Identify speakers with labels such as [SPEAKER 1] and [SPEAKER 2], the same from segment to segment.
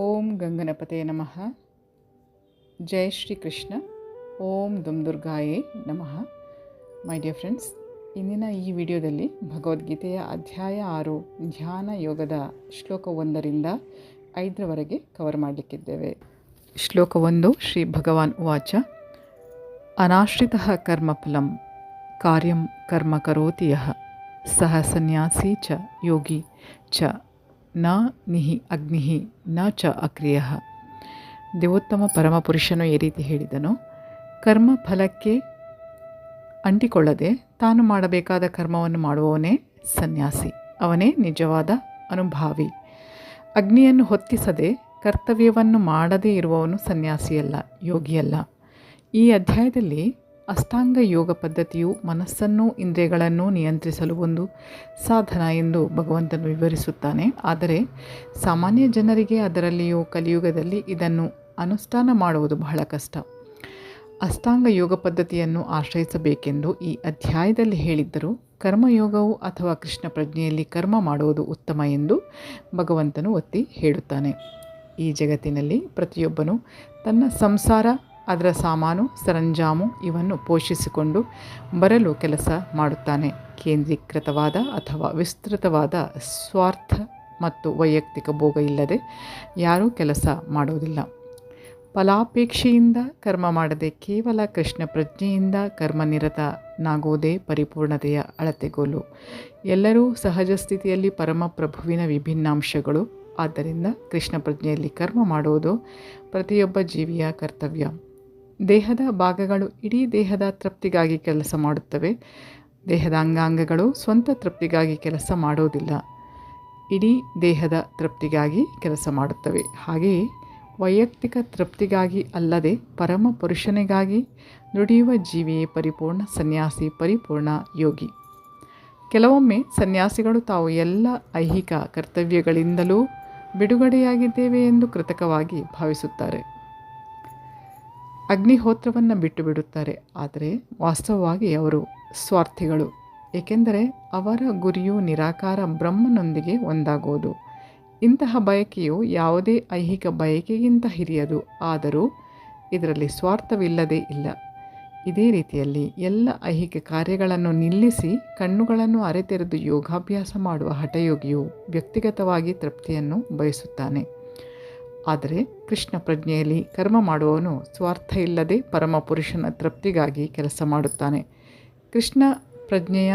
[SPEAKER 1] ಓಂ ಗಂಗನಪತೆ ನಮಃ. ಜೈ ಶ್ರೀ ಕೃಷ್ಣ. ಓಂ ದುಮ್ ದುರ್ಗಾಯೇ ನಮಃ. My dear friends, ಇಂದಿನ ಈ ವಿಡಿಯೋದಲ್ಲಿ ಭಗವದ್ಗೀತೆಯ ಅಧ್ಯಾಯ ಆರು ಧ್ಯಾನ ಯೋಗದ ಶ್ಲೋಕ ಒಂದರಿಂದ ಐದರವರೆಗೆ ಕವರ್ ಮಾಡಲಿಕ್ಕಿದ್ದೇವೆ. ಶ್ಲೋಕ ಒಂದು, ಶ್ರೀ ಭಗವಾನ್ ಉವಾಚ. ಅನಾಶ್ರಿತ ಕರ್ಮಫಲಂ ಕಾರ್ಯಂ ಕರ್ಮ ಕರೋತಿ ಯಹ ಸಹ ಸನ್ಯಾಸಿ ಚ, ಯೋಗಿ ಚ. ನ ನಿಹಿ ಅಗ್ನಿಹಿ ನ ಚ ಅಕ್ರಿಯ. ದೇವೋತ್ತಮ ಪರಮಪುರುಷನು ಈ ರೀತಿ ಹೇಳಿದನು, ಕರ್ಮ ಫಲಕ್ಕೆ ಅಂಟಿಕೊಳ್ಳದೆ ತಾನು ಮಾಡಬೇಕಾದ ಕರ್ಮವನ್ನು ಮಾಡುವವನೇ ಸನ್ಯಾಸಿ, ಅವನೇ ನಿಜವಾದ ಅನುಭಾವಿ. ಅಗ್ನಿಯನ್ನು ಹೊತ್ತಿಸದೆ ಕರ್ತವ್ಯವನ್ನು ಮಾಡದೇ ಇರುವವನು ಸನ್ಯಾಸಿಯಲ್ಲ, ಯೋಗಿಯಲ್ಲ. ಈ ಅಧ್ಯಾಯದಲ್ಲಿ ಅಷ್ಟಾಂಗ ಯೋಗ ಪದ್ಧತಿಯು ಮನಸ್ಸನ್ನು ಇಂದ್ರಿಯಗಳನ್ನು ನಿಯಂತ್ರಿಸಲು ಒಂದು ಸಾಧನ ಎಂದು ಭಗವಂತನು ವಿವರಿಸುತ್ತಾನೆ. ಆದರೆ ಸಾಮಾನ್ಯ ಜನರಿಗೆ ಅದರಲ್ಲಿಯೂ ಕಲಿಯುಗದಲ್ಲಿ ಇದನ್ನು ಅನುಷ್ಠಾನ ಮಾಡುವುದು ಬಹಳ ಕಷ್ಟ. ಅಷ್ಟಾಂಗ ಯೋಗ ಪದ್ಧತಿಯನ್ನು ಆಶ್ರಯಿಸಬೇಕೆಂದು ಈ ಅಧ್ಯಾಯದಲ್ಲಿ ಹೇಳಿದ್ದರು. ಕರ್ಮಯೋಗವು ಅಥವಾ ಕೃಷ್ಣ ಪ್ರಜ್ಞೆಯಲ್ಲಿ ಕರ್ಮ ಮಾಡುವುದು ಉತ್ತಮ ಎಂದು ಭಗವಂತನು ಒತ್ತಿ ಹೇಳುತ್ತಾನೆ. ಈ ಜಗತ್ತಿನಲ್ಲಿ ಪ್ರತಿಯೊಬ್ಬನು ತನ್ನ ಸಂಸಾರ ಅದರ ಸಾಮಾನು, ಸರಂಜಾಮು ಇವನ್ನು ಪೋಷಿಸಿಕೊಂಡು ಬರಲು ಕೆಲಸ ಮಾಡುತ್ತಾನೆ. ಕೇಂದ್ರೀಕೃತವಾದ ಅಥವಾ ವಿಸ್ತೃತವಾದ ಸ್ವಾರ್ಥ ಮತ್ತು ವೈಯಕ್ತಿಕ ಭೋಗ ಇಲ್ಲದೆ ಯಾರೂ ಕೆಲಸ ಮಾಡುವುದಿಲ್ಲ. ಫಲಾಪೇಕ್ಷೆಯಿಂದ ಕರ್ಮ ಮಾಡದೆ ಕೇವಲ ಕೃಷ್ಣ ಪ್ರಜ್ಞೆಯಿಂದ ಕರ್ಮನಿರತನಾಗುವುದೇ ಪರಿಪೂರ್ಣತೆಯ ಅಳತೆಗೋಲು. ಎಲ್ಲರೂ ಸಹಜ ಸ್ಥಿತಿಯಲ್ಲಿ ಪರಮಪ್ರಭುವಿನ ವಿಭಿನ್ನಾಂಶಗಳು. ಆದ್ದರಿಂದ ಕೃಷ್ಣ ಪ್ರಜ್ಞೆಯಲ್ಲಿ ಕರ್ಮ ಮಾಡುವುದು ಪ್ರತಿಯೊಬ್ಬ ಜೀವಿಯ ಕರ್ತವ್ಯ. ದೇಹದ ಭಾಗಗಳು ಇಡೀ ದೇಹದ ತೃಪ್ತಿಗಾಗಿ ಕೆಲಸ ಮಾಡುತ್ತವೆ. ದೇಹದ ಅಂಗಾಂಗಗಳು ಸ್ವಂತ ತೃಪ್ತಿಗಾಗಿ ಕೆಲಸ ಮಾಡೋದಿಲ್ಲ ಇಡೀ ದೇಹದ ತೃಪ್ತಿಗಾಗಿ ಕೆಲಸ ಮಾಡುತ್ತವೆ. ಹಾಗೆಯೇ ವೈಯಕ್ತಿಕ ತೃಪ್ತಿಗಾಗಿ ಅಲ್ಲದೆ ಪರಮ ಪುರುಷನಿಗಾಗಿ ನುಡಿಯುವ ಜೀವಿಯೇ ಪರಿಪೂರ್ಣ ಸನ್ಯಾಸಿ, ಪರಿಪೂರ್ಣ ಯೋಗಿ. ಕೆಲವೊಮ್ಮೆ ಸನ್ಯಾಸಿಗಳು ತಾವು ಎಲ್ಲ ಐಹಿಕ ಕರ್ತವ್ಯಗಳಿಂದಲೂ ಬಿಡುಗಡೆಯಾಗಿದ್ದೇವೆ ಎಂದು ಕೃತಕವಾಗಿ ಭಾವಿಸುತ್ತಾರೆ. ಅಗ್ನಿಹೋತ್ರವನ್ನು ಬಿಟ್ಟು ಬಿಡುತ್ತಾರೆ ಆದರೆ ವಾಸ್ತವವಾಗಿ ಅವರು ಸ್ವಾರ್ಥಿಗಳು. ಏಕೆಂದರೆ ಅವರ ಗುರಿಯು ನಿರಾಕಾರ ಬ್ರಹ್ಮನೊಂದಿಗೆ ಒಂದಾಗುವುದು. ಇಂತಹ ಬಯಕೆಯು ಯಾವುದೇ ಐಹಿಕ ಬಯಕೆಗಿಂತ ಹಿರಿಯದು. ಆದರೂ ಇದರಲ್ಲಿ ಸ್ವಾರ್ಥವಿಲ್ಲದೇ ಇಲ್ಲ. ಇದೇ ರೀತಿಯಲ್ಲಿ ಎಲ್ಲ ಐಹಿಕ ಕಾರ್ಯಗಳನ್ನು ನಿಲ್ಲಿಸಿ ಕಣ್ಣುಗಳನ್ನು ಅರೆತೆರೆದು ಯೋಗಾಭ್ಯಾಸ ಮಾಡುವ ಹಠಯೋಗಿಯು ವ್ಯಕ್ತಿಗತವಾಗಿ ತೃಪ್ತಿಯನ್ನು ಬಯಸುತ್ತಾನೆ. ಆದರೆ ಕೃಷ್ಣ ಪ್ರಜ್ಞೆಯಲ್ಲಿ ಕರ್ಮ ಮಾಡುವವನು ಸ್ವಾರ್ಥ ಇಲ್ಲದೆ ಪರಮ ಪುರುಷನ ತೃಪ್ತಿಗಾಗಿ ಕೆಲಸ ಮಾಡುತ್ತಾನೆ. ಕೃಷ್ಣ ಪ್ರಜ್ಞೆಯ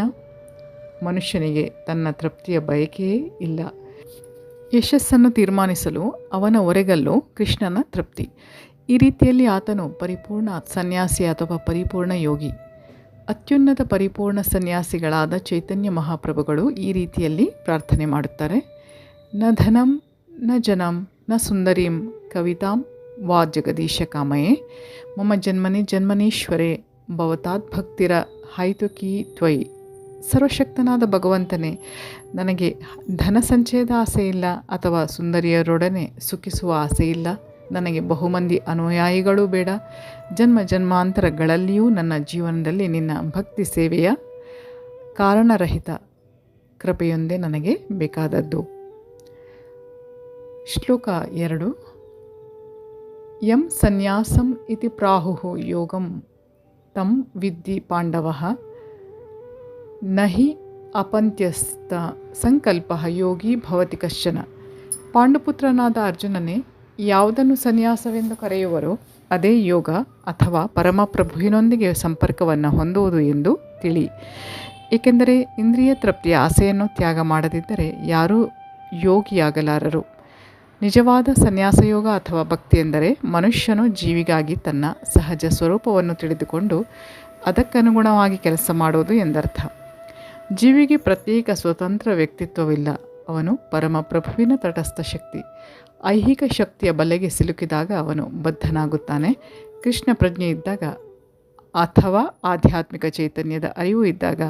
[SPEAKER 1] ಮನುಷ್ಯನಿಗೆ ತನ್ನ ತೃಪ್ತಿಯ ಬಯಕೆಯೇ ಇಲ್ಲ. ಯಶಸ್ಸನ್ನು ತೀರ್ಮಾನಿಸಲು ಅವನ ಒರೆಗಲ್ಲು ಕೃಷ್ಣನ ತೃಪ್ತಿ. ಈ ರೀತಿಯಲ್ಲಿ ಆತನು ಪರಿಪೂರ್ಣ ಸನ್ಯಾಸಿ ಅಥವಾ ಪರಿಪೂರ್ಣ ಯೋಗಿ. ಅತ್ಯುನ್ನತ ಪರಿಪೂರ್ಣ ಸನ್ಯಾಸಿಗಳಾದ ಚೈತನ್ಯ ಮಹಾಪ್ರಭುಗಳು ಈ ರೀತಿಯಲ್ಲಿ ಪ್ರಾರ್ಥನೆ ಮಾಡುತ್ತಾರೆ. ನ ಧನಂ, ನ ಜನಂ. ಸುಂದರೀಂ ಕವಿತಾಂ ವಾ ಜಗದೀಶ ಕಾಮಯೇ. ಮಮ ಜನ್ಮನಿ ಜನ್ಮನೀಶ್ವರೇ ಭವತಾತ್ ಭಕ್ತಿರ ಹಾಯ್ತುಕಿ ತ್ವಯಿ. ಸರ್ವಶಕ್ತನಾದ ಭಗವಂತನೇ, ನನಗೆ ಧನ ಸಂಚಯದ ಆಸೆ ಇಲ್ಲ ಅಥವಾ ಸುಂದರಿಯರೊಡನೆ ಸುಖಿಸುವ ಆಸೆ ಇಲ್ಲ. ನನಗೆ ಬಹುಮಂದಿ ಅನುಯಾಯಿಗಳು ಬೇಡ. ಜನ್ಮ ಜನ್ಮಾಂತರಗಳಲ್ಲಿಯೂ ನನ್ನ ಜೀವನದಲ್ಲಿ ನಿನ್ನ ಭಕ್ತಿ ಸೇವೆಯ ಕಾರಣರಹಿತ ಕೃಪೆಯೊಂದೇ ನನಗೆ ಬೇಕಾದದ್ದು. ಶ್ಲೋಕ ಎರಡು. ಯಂ ಸನ್ಯಾಸಂ ಇತಿ ಪ್ರಾಹು ಯೋಗಂ, ತಂ ವಿದ್ಯಿ ಪಾಂಡವ. ನಹಿ ಅಪಂತ್ಯಸ್ತ ಸಂಕಲ್ಪ ಯೋಗಿ ಭವತಿ ಕಶ್ಚನ. ಪಾಂಡುಪುತ್ರನಾದ ಅರ್ಜುನನೇ, ಯಾವುದನ್ನು ಸನ್ಯಾಸವೆಂದು ಕರೆಯುವರೋ ಅದೇ ಯೋಗ ಅಥವಾ ಪರಮಪ್ರಭುವಿನೊಂದಿಗೆ ಸಂಪರ್ಕವನ್ನು ಹೊಂದುವುದು ಎಂದು ತಿಳಿ. ಏಕೆಂದರೆ ಇಂದ್ರಿಯ ತೃಪ್ತಿಯ ಆಸೆಯನ್ನು ತ್ಯಾಗ ಮಾಡದಿದ್ದರೆ ಯಾರೂ ಯೋಗಿಯಾಗಲಾರರು. ನಿಜವಾದ ಸನ್ಯಾಸಯೋಗ ಅಥವಾ ಭಕ್ತಿ ಎಂದರೆ ಮನುಷ್ಯನು ಜೀವಿಗಾಗಿ ತನ್ನ ಸಹಜ ಸ್ವರೂಪವನ್ನು ತಿಳಿದುಕೊಂಡು ಅದಕ್ಕನುಗುಣವಾಗಿ ಕೆಲಸ ಮಾಡುವುದು ಎಂದರ್ಥ. ಜೀವಿಗೆ ಪ್ರತ್ಯೇಕ ಸ್ವತಂತ್ರ ವ್ಯಕ್ತಿತ್ವವಿಲ್ಲ. ಅವನು ಪರಮಪ್ರಭುವಿನ ತಟಸ್ಥ ಶಕ್ತಿ. ಐಹಿಕ ಶಕ್ತಿಯ ಬಲೆಗೆ ಸಿಲುಕಿದಾಗ ಅವನು ಬದ್ಧನಾಗುತ್ತಾನೆ. ಕೃಷ್ಣ ಪ್ರಜ್ಞೆ ಇದ್ದಾಗ ಅಥವಾ ಆಧ್ಯಾತ್ಮಿಕ ಚೈತನ್ಯದ ಅರಿವು ಇದ್ದಾಗ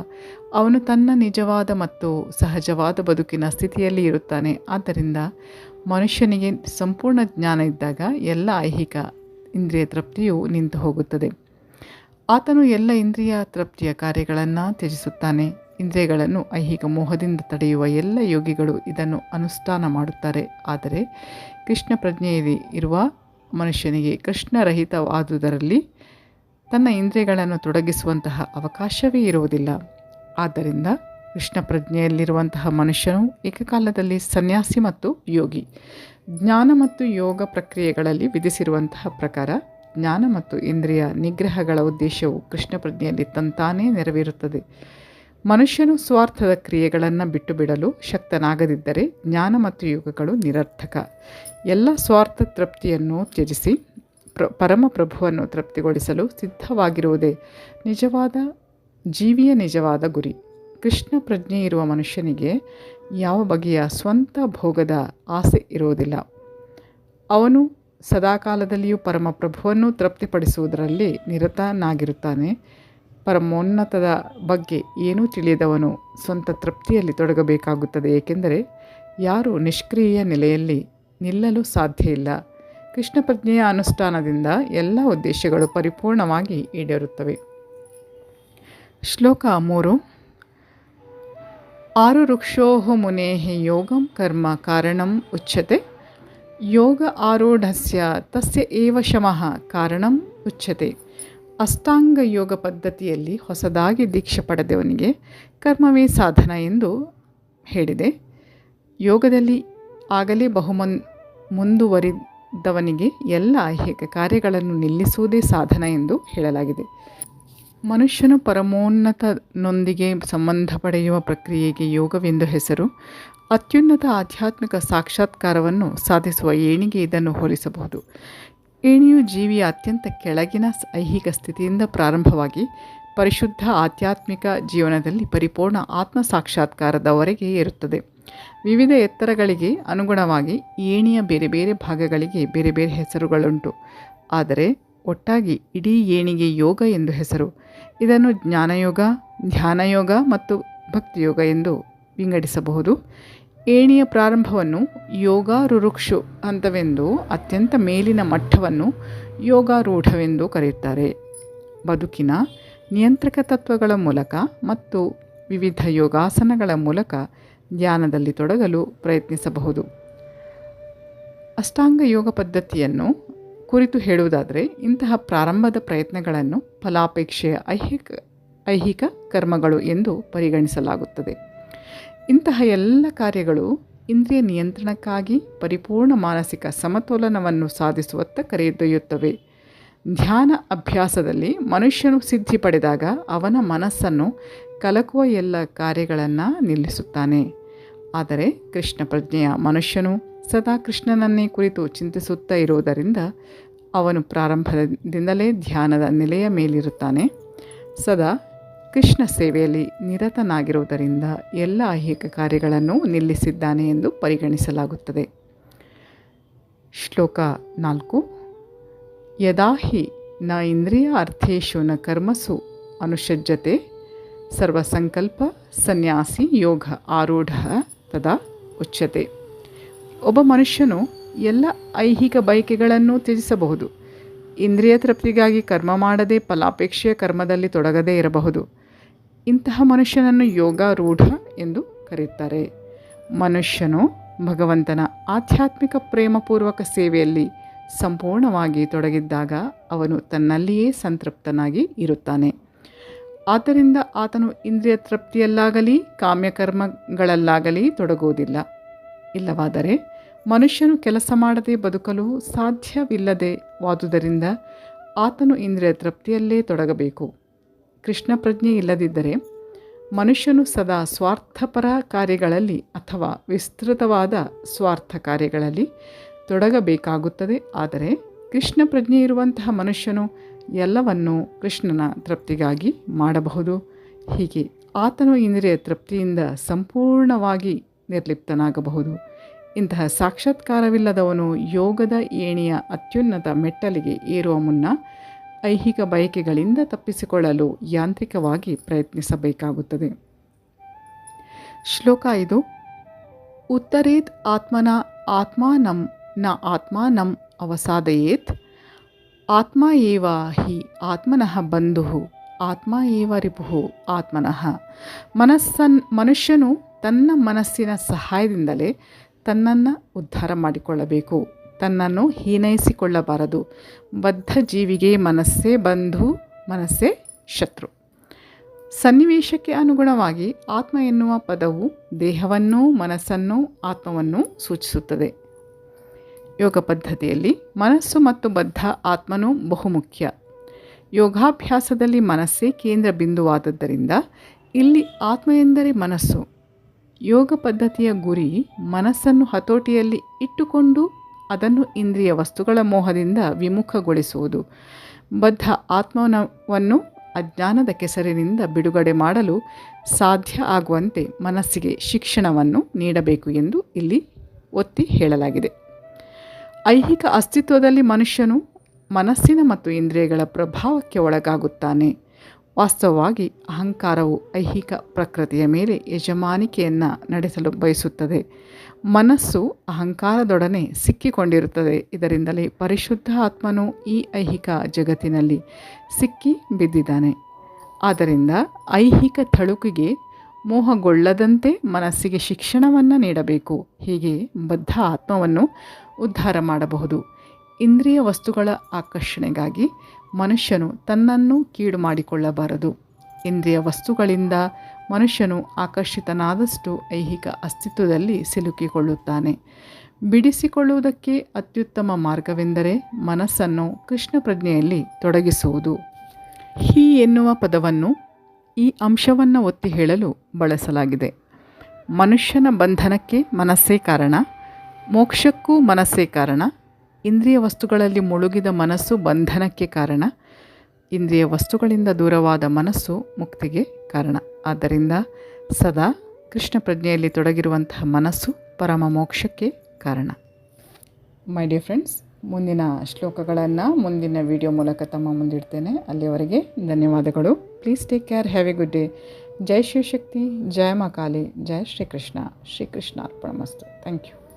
[SPEAKER 1] ಅವನು ತನ್ನ ನಿಜವಾದ ಮತ್ತು ಸಹಜವಾದ ಬದುಕಿನ ಸ್ಥಿತಿಯಲ್ಲಿ ಇರುತ್ತಾನೆ. ಆದ್ದರಿಂದ ಮನುಷ್ಯನಿಗೆ ಸಂಪೂರ್ಣ ಜ್ಞಾನ ಇದ್ದಾಗ ಎಲ್ಲ ಐಹಿಕ ಇಂದ್ರಿಯ ತೃಪ್ತಿಯು ನಿಂತು ಹೋಗುತ್ತದೆ. ಆತನು ಎಲ್ಲ ಇಂದ್ರಿಯ ತೃಪ್ತಿಯ ಕಾರ್ಯಗಳನ್ನು ತ್ಯಜಿಸುತ್ತಾನೆ. ಇಂದ್ರಿಯಗಳನ್ನು ಐಹಿಕ ಮೋಹದಿಂದ ತಡೆಯುವ ಎಲ್ಲ ಯೋಗಿಗಳು ಇದನ್ನು ಅನುಷ್ಠಾನ ಮಾಡುತ್ತಾರೆ. ಆದರೆ ಕೃಷ್ಣ ಪ್ರಜ್ಞೆಯಲ್ಲಿ ಇರುವ ಮನುಷ್ಯನಿಗೆ ಕೃಷ್ಣರಹಿತವಾದುದರಲ್ಲಿ ತನ್ನ ಇಂದ್ರಿಯಗಳನ್ನು ತೊಡಗಿಸುವಂತಹ ಅವಕಾಶವೇ ಇರುವುದಿಲ್ಲ. ಆದ್ದರಿಂದ ಕೃಷ್ಣ ಪ್ರಜ್ಞೆಯಲ್ಲಿರುವಂತಹ ಮನುಷ್ಯನು ಏಕಕಾಲದಲ್ಲಿ ಸನ್ಯಾಸಿ ಮತ್ತು ಯೋಗಿ. ಜ್ಞಾನ ಮತ್ತು ಯೋಗ ಪ್ರಕ್ರಿಯೆಗಳಲ್ಲಿ ವಿಧಿಸಿರುವಂತಹ ಪ್ರಕಾರ ಜ್ಞಾನ ಮತ್ತು ಇಂದ್ರಿಯ ನಿಗ್ರಹಗಳ ಉದ್ದೇಶವು ಕೃಷ್ಣ ಪ್ರಜ್ಞೆಯಲ್ಲಿ ತಂತಾನೇ ನೆರವೇರುತ್ತದೆ. ಮನುಷ್ಯನು ಸ್ವಾರ್ಥದ ಕ್ರಿಯೆಗಳನ್ನು ಬಿಟ್ಟು ಬಿಡಲು ಶಕ್ತನಾಗದಿದ್ದರೆ ಜ್ಞಾನ ಮತ್ತು ಯೋಗಗಳು ನಿರರ್ಥಕ. ಎಲ್ಲ ಸ್ವಾರ್ಥ ತೃಪ್ತಿಯನ್ನು ತ್ಯಜಿಸಿ ಪ್ರ ಪರಮಪ್ರಭುವನ್ನು ತೃಪ್ತಿಗೊಳಿಸಲು ಸಿದ್ಧವಾಗಿರುವುದೇ ನಿಜವಾದ, ಜೀವಿಯ ನಿಜವಾದ ಗುರಿ. ಕೃಷ್ಣ ಪ್ರಜ್ಞೆ ಇರುವ ಮನುಷ್ಯನಿಗೆ ಯಾವ ಬಗೆಯ ಸ್ವಂತ ಭೋಗದ ಆಸೆ ಇರುವುದಿಲ್ಲ. ಅವನು ಸದಾಕಾಲದಲ್ಲಿಯೂ ಪರಮಪ್ರಭುವನ್ನು ತೃಪ್ತಿಪಡಿಸುವುದರಲ್ಲಿ ನಿರತನಾಗಿರುತ್ತಾನೆ. ಪರಮೋನ್ನತದ ಬಗ್ಗೆ ಏನೂ ತಿಳಿಯದವನು ಸ್ವಂತ ತೃಪ್ತಿಯಲ್ಲಿ ತೊಡಗಬೇಕಾಗುತ್ತದೆ, ಏಕೆಂದರೆ ಯಾರು ನಿಷ್ಕ್ರಿಯ ನೆಲೆಯಲ್ಲಿ ನಿಲ್ಲಲು ಸಾಧ್ಯ ಇಲ್ಲ. ಕೃಷ್ಣ ಪ್ರಜ್ಞೆಯ ಅನುಷ್ಠಾನದಿಂದ ಎಲ್ಲ ಉದ್ದೇಶಗಳು ಪರಿಪೂರ್ಣವಾಗಿ ಈಡೇರುತ್ತವೆ. ಶ್ಲೋಕ ಮೂರು. ಆರು ವೃಕ್ಷೋಹ ಮುನೇ ಯೋಗಂ ಕರ್ಮ ಕಾರಣಂ ಉಚ್ಯತೆ. ಯೋಗ ಆರೂಢಸ್ಯ ತಸ್ಯ ಏವ ಶಮಃ ಕಾರಣಂ ಉಚ್ಯತೆ. ಅಷ್ಟಾಂಗ ಯೋಗ ಪದ್ಧತಿಯಲ್ಲಿ ಹೊಸದಾಗಿ ದೀಕ್ಷೆ ಪಡೆದವನಿಗೆ ಕರ್ಮವೇ ಸಾಧನ ಎಂದು ಹೇಳಿದೆ. ಯೋಗದಲ್ಲಿ ಆಗಲೇ ಬಹುಮನ್, ಮುಂದುವರಿದವನಿಗೆ ಎಲ್ಲ ಐಹಿಕ ಕಾರ್ಯಗಳನ್ನು ನಿಲ್ಲಿಸುವುದೇ ಸಾಧನ ಎಂದು ಹೇಳಲಾಗಿದೆ. ಮನುಷ್ಯನು ಪರಮೋನ್ನತನೊಂದಿಗೆ ಸಂಬಂಧ ಪಡೆಯುವ ಪ್ರಕ್ರಿಯೆಗೆ ಯೋಗವೆಂದು ಹೆಸರು, ಅತ್ಯುನ್ನತ ಆಧ್ಯಾತ್ಮಿಕ ಸಾಕ್ಷಾತ್ಕಾರವನ್ನು ಸಾಧಿಸುವ ಏಣಿಗೆ ಇದನ್ನು ಹೋಲಿಸಬಹುದು. ಏಣಿಯು ಜೀವಿಯ ಅತ್ಯಂತ ಕೆಳಗಿನ ಐಹಿಕ ಸ್ಥಿತಿಯಿಂದ ಪ್ರಾರಂಭವಾಗಿ ಪರಿಶುದ್ಧ ಆಧ್ಯಾತ್ಮಿಕ ಜೀವನದಲ್ಲಿ ಪರಿಪೂರ್ಣ ಆತ್ಮ ಸಾಕ್ಷಾತ್ಕಾರದವರೆಗೆ ಇರುತ್ತದೆ. ವಿವಿಧ ಎತ್ತರಗಳಿಗೆ ಅನುಗುಣವಾಗಿ ಏಣಿಯ ಬೇರೆ ಬೇರೆ ಭಾಗಗಳಿಗೆ ಬೇರೆ ಬೇರೆ ಹೆಸರುಗಳುಂಟು. ಆದರೆ, ಒಟ್ಟಾಗಿ ಇಡೀ ಏಣಿಗೆ ಯೋಗ ಎಂದು ಹೆಸರು. ಇದನ್ನು ಜ್ಞಾನಯೋಗ, ಧ್ಯಾನಯೋಗ ಮತ್ತು ಭಕ್ತಿಯೋಗ ಎಂದು ವಿಂಗಡಿಸಬಹುದು. ಏಣಿಯ ಪ್ರಾರಂಭವನ್ನು ಯೋಗ ರುರುಕ್ಷು ಹಂತವೆಂದು, ಅತ್ಯಂತ ಮೇಲಿನ ಮಟ್ಟವನ್ನು ಯೋಗಾರೂಢವೆಂದು ಕರೆಯುತ್ತಾರೆ. ಬದುಕಿನ ನಿಯಂತ್ರಕ ತತ್ವಗಳ ಮೂಲಕ ಮತ್ತು ವಿವಿಧ ಯೋಗಾಸನಗಳ ಮೂಲಕ ಧ್ಯಾನದಲ್ಲಿ ತೊಡಗಲು ಪ್ರಯತ್ನಿಸಬಹುದು. ಅಷ್ಟಾಂಗ ಯೋಗ ಪದ್ಧತಿಯನ್ನು ಕುರಿತು ಹೇಳುವುದಾದರೆ, ಇಂತಹ ಪ್ರಾರಂಭದ ಪ್ರಯತ್ನಗಳನ್ನು ಫಲಾಪೇಕ್ಷೆಯ ಐಹಿಕ ಐಹಿಕ ಕರ್ಮಗಳು ಎಂದು ಪರಿಗಣಿಸಲಾಗುತ್ತದೆ. ಇಂತಹ ಎಲ್ಲ ಕಾರ್ಯಗಳು ಇಂದ್ರಿಯ ನಿಯಂತ್ರಣಕ್ಕಾಗಿ ಪರಿಪೂರ್ಣ ಮಾನಸಿಕ ಸಮತೋಲನವನ್ನು ಸಾಧಿಸುವತ್ತ ಕರೆದೊಯ್ಯುತ್ತವೆ. ಧ್ಯಾನ ಅಭ್ಯಾಸದಲ್ಲಿ ಮನುಷ್ಯನು ಸಿದ್ಧಿ ಪಡೆದಾಗ ಅವನ ಮನಸ್ಸನ್ನು ಕಲಕುವ ಎಲ್ಲ ಕಾರ್ಯಗಳನ್ನು ನಿಲ್ಲಿಸುತ್ತಾನೆ. ಆದರೆ ಕೃಷ್ಣ ಪ್ರಜ್ಞೆಯ ಮನುಷ್ಯನು ಸದಾ ಕೃಷ್ಣನನ್ನೇ ಕುರಿತು ಚಿಂತಿಸುತ್ತಾ ಇರುವುದರಿಂದ ಅವನು ಪ್ರಾರಂಭದಿಂದಲೇ ಧ್ಯಾನದ ನೆಲೆಯ ಮೇಲಿರುತ್ತಾನೆ. ಸದಾ ಕೃಷ್ಣ ಸೇವೆಯಲ್ಲಿ ನಿರತನಾಗಿರುವುದರಿಂದ ಎಲ್ಲ ಐಹಿಕ ಕಾರ್ಯಗಳನ್ನು ನಿಲ್ಲಿಸಿದ್ದಾನೆ ಎಂದು ಪರಿಗಣಿಸಲಾಗುತ್ತದೆ. ಶ್ಲೋಕ ನಾಲ್ಕು. ಯದಾ ಹಿ ನ ಇಂದ್ರಿಯ ಅರ್ಥೇಶು ನ ಕರ್ಮಸು ಅನುಷಜ್ಜತೆ ಸರ್ವಸಂಕಲ್ಪ ಸನ್ಯಾಸಿ ಯೋಗ ಆರೂಢ ತದಾ ಉಚ್ಯತೆ. ಒಬ್ಬ ಮನುಷ್ಯನು ಎಲ್ಲ ಐಹಿಕ ಬಯಕೆಗಳನ್ನು ತ್ಯಜಿಸಬಹುದು. ಇಂದ್ರಿಯ ತೃಪ್ತಿಗಾಗಿ ಕರ್ಮ ಮಾಡದೆ ಫಲಾಪೇಕ್ಷೆಯ ಕರ್ಮದಲ್ಲಿ ತೊಡಗದೇ ಇರಬಹುದು. ಇಂತಹ ಮನುಷ್ಯನನ್ನು ಯೋಗ, ರೂಢ ಎಂದು ಕರೆಯುತ್ತಾರೆ. ಮನುಷ್ಯನು ಭಗವಂತನ ಆಧ್ಯಾತ್ಮಿಕ ಪ್ರೇಮಪೂರ್ವಕ ಸೇವೆಯಲ್ಲಿ ಸಂಪೂರ್ಣವಾಗಿ ತೊಡಗಿದ್ದಾಗ ಅವನು ತನ್ನಲ್ಲಿಯೇ ಸಂತೃಪ್ತನಾಗಿ ಇರುತ್ತಾನೆ. ಆದ್ದರಿಂದ ಆತನು ಇಂದ್ರಿಯ ತೃಪ್ತಿಯಲ್ಲಾಗಲಿ, ಕಾಮ್ಯಕರ್ಮಗಳಲ್ಲಾಗಲಿ ತೊಡಗುವುದಿಲ್ಲ. ಇಲ್ಲವಾದರೆ ಮನುಷ್ಯನು ಕೆಲಸ ಮಾಡದೆ ಬದುಕಲು ಸಾಧ್ಯವಿಲ್ಲದೆ ವಾದುದರಿಂದ ಆತನು ಇಂದ್ರಿಯ ತೃಪ್ತಿಯಲ್ಲೇ ತೊಡಗಬೇಕು. ಕೃಷ್ಣ ಪ್ರಜ್ಞೆ ಇಲ್ಲದಿದ್ದರೆ ಮನುಷ್ಯನು ಸದಾ ಸ್ವಾರ್ಥಪರ ಕಾರ್ಯಗಳಲ್ಲಿ ಅಥವಾ ವಿಸ್ತೃತವಾದ ಸ್ವಾರ್ಥ ಕಾರ್ಯಗಳಲ್ಲಿ ತೊಡಗಬೇಕಾಗುತ್ತದೆ. ಆದರೆ ಕೃಷ್ಣ ಪ್ರಜ್ಞೆ ಇರುವಂತಹ ಮನುಷ್ಯನು ಎಲ್ಲವನ್ನೂ ಕೃಷ್ಣನ ತೃಪ್ತಿಗಾಗಿ ಮಾಡಬಹುದು. ಹೀಗೆ ಆತನು ಇಂದ್ರಿಯ ತೃಪ್ತಿಯಿಂದ ಸಂಪೂರ್ಣವಾಗಿ ನಿರ್ಲಿಪ್ತನಾಗಬಹುದು. ಇಂತಹ ಸಾಕ್ಷಾತ್ಕಾರವಿಲ್ಲದವನು ಯೋಗದ ಏಣಿಯ ಅತ್ಯುನ್ನತ ಮೆಟ್ಟಲಿಗೆ ಏರುವ ಮುನ್ನ ಐಹಿಕ ಬಯಕೆಗಳಿಂದ ತಪ್ಪಿಸಿಕೊಳ್ಳಲು ಯಾಂತ್ರಿಕವಾಗಿ ಪ್ರಯತ್ನಿಸಬೇಕಾಗುತ್ತದೆ. ಶ್ಲೋಕ ಇದು ಉತ್ತರೇತ್ ಆತ್ಮನ ಆತ್ಮಾನಂ ನ ಆತ್ಮಾನಂ ಅವಸಾದಯೇತ್. ಆತ್ಮ ಏವ ಹಿ ಆತ್ಮನಃ ಬಂಧು ಆತ್ಮ ಏವ ರಿಪು ಆತ್ಮನಃ. ಮನಸ್ಸನ್ ಮನುಷ್ಯನು ತನ್ನ ಮನಸ್ಸಿನ ಸಹಾಯದಿಂದಲೇ ತನ್ನನ್ನು ಉದ್ಧಾರ ಮಾಡಿಕೊಳ್ಳಬೇಕು. ತನ್ನನ್ನು ಹೀನೈಸಿಕೊಳ್ಳಬಾರದು. ಬದ್ಧ ಜೀವಿಗೆ ಮನಸ್ಸೇ ಬಂಧು, ಮನಸ್ಸೇ ಶತ್ರು. ಸನ್ನಿವೇಶಕ್ಕೆ ಅನುಗುಣವಾಗಿ ಆತ್ಮ ಎನ್ನುವ ಪದವು ದೇಹವನ್ನೂ ಮನಸ್ಸನ್ನೂ ಆತ್ಮವನ್ನು ಸೂಚಿಸುತ್ತದೆ. ಯೋಗ ಪದ್ಧತಿಯಲ್ಲಿ ಮನಸ್ಸು ಮತ್ತು ಬದ್ಧ ಆತ್ಮನೂ ಬಹುಮುಖ್ಯ. ಯೋಗಾಭ್ಯಾಸದಲ್ಲಿ ಮನಸ್ಸೇ ಕೇಂದ್ರ ಬಿಂದುವಾದದ್ದರಿಂದ ಇಲ್ಲಿ ಆತ್ಮ ಎಂದರೆ ಮನಸ್ಸು. ಯೋಗ ಪದ್ಧತಿಯ ಗುರಿ ಮನಸ್ಸನ್ನು ಹತೋಟಿಯಲ್ಲಿ ಇಟ್ಟುಕೊಂಡು ಅದನ್ನು ಇಂದ್ರಿಯ ವಸ್ತುಗಳ ಮೋಹದಿಂದ ವಿಮುಖಗೊಳಿಸುವುದು. ಬದ್ಧ ಆತ್ಮವನ್ನು ಅಜ್ಞಾನದ ಕೆಸರಿನಿಂದ ಬಿಡುಗಡೆ ಮಾಡಲು ಸಾಧ್ಯ ಆಗುವಂತೆ ಮನಸ್ಸಿಗೆ ಶಿಕ್ಷಣವನ್ನು ನೀಡಬೇಕು ಎಂದು ಇಲ್ಲಿ ಒತ್ತಿ ಹೇಳಲಾಗಿದೆ. ಐಹಿಕ ಅಸ್ತಿತ್ವದಲ್ಲಿ ಮನುಷ್ಯನು ಮನಸ್ಸಿನ ಮತ್ತು ಇಂದ್ರಿಯಗಳ ಪ್ರಭಾವಕ್ಕೆ ಒಳಗಾಗುತ್ತಾನೆ. ವಾಸ್ತವವಾಗಿ ಅಹಂಕಾರವು ಐಹಿಕ ಪ್ರಕೃತಿಯ ಮೇಲೆ ಯಜಮಾನಿಕೆಯನ್ನು ನಡೆಸಲು ಬಯಸುತ್ತದೆ. ಮನಸ್ಸು ಅಹಂಕಾರದೊಡನೆ ಸಿಕ್ಕಿಕೊಂಡಿರುತ್ತದೆ. ಇದರಿಂದಲೇ ಪರಿಶುದ್ಧ ಆತ್ಮನು ಈ ಐಹಿಕ ಜಗತ್ತಿನಲ್ಲಿ ಸಿಕ್ಕಿ ಬಿದ್ದಿದ್ದಾನೆ. ಆದ್ದರಿಂದ ಐಹಿಕ ತಳುಕಿಗೆ ಮೋಹಗೊಳ್ಳದಂತೆ ಮನಸ್ಸಿಗೆ ಶಿಕ್ಷಣವನ್ನು ನೀಡಬೇಕು. ಹೀಗೆ ಬದ್ಧ ಆತ್ಮವನ್ನು ಉದ್ಧಾರ ಮಾಡಬಹುದು. ಇಂದ್ರಿಯ ವಸ್ತುಗಳ ಆಕರ್ಷಣೆಗಾಗಿ ಮನುಷ್ಯನು ತನ್ನನ್ನು ಕೀಡು ಮಾಡಿಕೊಳ್ಳಬಾರದು. ಇಂದ್ರಿಯ ವಸ್ತುಗಳಿಂದ ಮನುಷ್ಯನು ಆಕರ್ಷಿತನಾದಷ್ಟು ಐಹಿಕ ಅಸ್ತಿತ್ವದಲ್ಲಿ ಸಿಲುಕಿಕೊಳ್ಳುತ್ತಾನೆ. ಬಿಡಿಸಿಕೊಳ್ಳುವುದಕ್ಕೆ ಅತ್ಯುತ್ತಮ ಮಾರ್ಗವೆಂದರೆ ಮನಸ್ಸನ್ನು ಕೃಷ್ಣ ಪ್ರಜ್ಞೆಯಲ್ಲಿ ತೊಡಗಿಸುವುದು. ಹಿ ಎನ್ನುವ ಪದವನ್ನು ಈ ಅಂಶವನ್ನು ಒತ್ತಿ ಹೇಳಲು ಬಳಸಲಾಗಿದೆ. ಮನುಷ್ಯನ ಬಂಧನಕ್ಕೆ ಮನಸ್ಸೇ ಕಾರಣ, ಮೋಕ್ಷಕ್ಕೂ ಮನಸ್ಸೇ ಕಾರಣ ಇಂದ್ರಿಯ ವಸ್ತುಗಳಲ್ಲಿ ಮುಳುಗಿದ ಮನಸ್ಸು ಬಂಧನಕ್ಕೆ ಕಾರಣ. ಇಂದ್ರಿಯ ವಸ್ತುಗಳಿಂದ ದೂರವಾದ ಮನಸ್ಸು ಮುಕ್ತಿಗೆ ಕಾರಣ. ಆದ್ದರಿಂದ ಸದಾ ಕೃಷ್ಣ ಪ್ರಜ್ಞೆಯಲ್ಲಿ ತೊಡಗಿರುವಂತಹ ಮನಸ್ಸು ಪರಮ ಮೋಕ್ಷಕ್ಕೆ ಕಾರಣ. ಮೈ ಡಿಯರ್ ಫ್ರೆಂಡ್ಸ್ ಮುಂದಿನ ಶ್ಲೋಕಗಳನ್ನು ಮುಂದಿನ ವಿಡಿಯೋ ಮೂಲಕ ತಮ್ಮ ಮುಂದಿಡ್ತೇನೆ ಅಲ್ಲಿಯವರೆಗೆ ಧನ್ಯವಾದಗಳು. Please take care have a good day ಜೈ ಶಿವಶಕ್ತಿ. ಜಯ ಮಾ ಕಾಳಿ ಜಯ ಶ್ರೀಕೃಷ್ಣ. ಶ್ರೀಕೃಷ್ಣ ಅರ್ಪಣ ಮಸ್ತು ಥ್ಯಾಂಕ್ ಯು